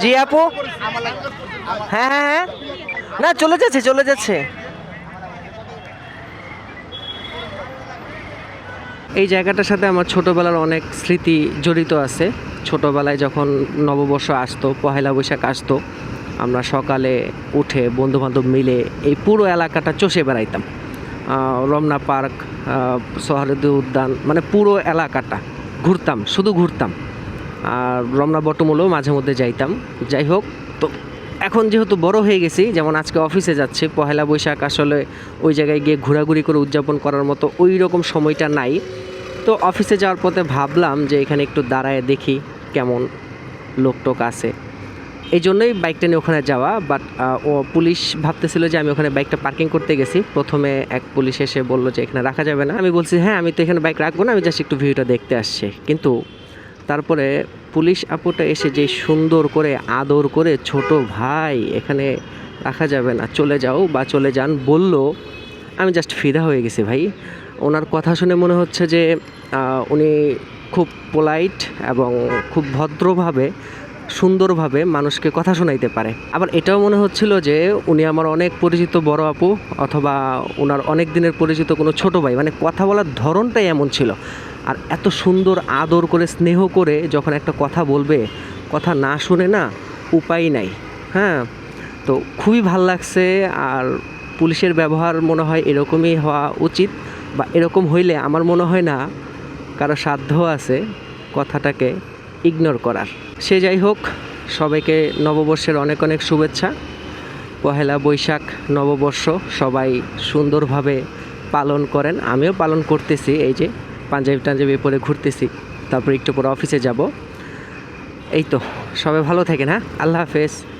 জি আপু। হ্যাঁ হ্যাঁ হ্যাঁ। না, চলে যাচ্ছে চলে যাচ্ছে। এই জায়গাটার সাথে আমার ছোটোবেলার অনেক স্মৃতি জড়িত আছে। ছোটোবেলায় যখন নববর্ষ আসতো, পহেলা বৈশাখ আসতো, আমরা সকালে উঠে বন্ধুবান্ধব মিলে এই পুরো এলাকাটা চষে বেড়াইতাম। রমনা পার্ক সোহারদি উদ্যান মানে পুরো এলাকাটা ঘুরতাম, শুধু ঘুরতাম। আর রমনা বটমূলেও মাঝে মধ্যে যাইতাম। যাই হোক, তো এখন যেহেতু বড় হয়ে গেছি, যেমন আজকে অফিসে যাচ্ছি, পহেলা বৈশাখ আসলে ওই জায়গায় গিয়ে ঘোরাঘুরি করে উদযাপন করার মতো ওই রকম সময়টা নাই। তো অফিসে যাওয়ার পথে ভাবলাম যে এখানে একটু দাঁড়ায় দেখি কেমন লোকটোক আছে। এই জন্যই বাইকটা নিয়ে ওখানে যাওয়া বাট ও পুলিশ ভাবতেছিল যে আমি ওখানে বাইকটা পার্কিং করতে গেছি। প্রথমে এক পুলিশ এসে বলল যে এখানে রাখা যাবে না। আমি বলছি হ্যাঁ আমি তো এখানে বাইক রাখব না, আমি জাস্ট একটু ভিউটা দেখতে আসছি। কিন্তু তারপরে পুলিশ আপুটা এসে যে সুন্দর করে আদর করে ছোট ভাই এখানে রাখা যাবে না, চলে যাও বা চলে যান বলল, আমি জাস্ট ফিদা হয়ে গেছি ভাই। ওনার কথা শুনে মনে হচ্ছে যে উনি খুব পোলাইট এবং খুব ভদ্রভাবে, সুন্দরভাবে মানুষকে কথা শোনাইতে পারে। আবার এটাও মনে হচ্ছিল যে, উনি আমার অনেক পরিচিত বড় আপু অথবা ওনার অনেক দিনের পরিচিত কোনো ছোট ভাই মানে কথা বলার ধরনটাই এমন ছিল। আর এত সুন্দর আদর করে, স্নেহ করে যখন একটা কথা বলবে, কথা না শুনে না উপায় নাই হ্যাঁ? তো খুবই ভালো লাগছে আর পুলিশের ব্যবহার মনে হয় এরকমই হওয়া উচিত বা এরকম হইলে আমার মনে হয় না কারও সাধ্য আছে কথাটাকে ইগনোর করার। সে যাই হোক, সবাইকে নববর্ষের অনেক অনেক শুভেচ্ছা। পহেলা বৈশাখ, নববর্ষ সবাই সুন্দরভাবে পালন করেন। আমিও পালন করতেছি, এই যে পাঞ্জাবি টাঞ্জাবি পরে ঘুরতেছি, তারপর একটু পরে অফিসে যাব। এই তো, সবাই ভালো থাকেন হ্যাঁ? আল্লাহ হাফেজ।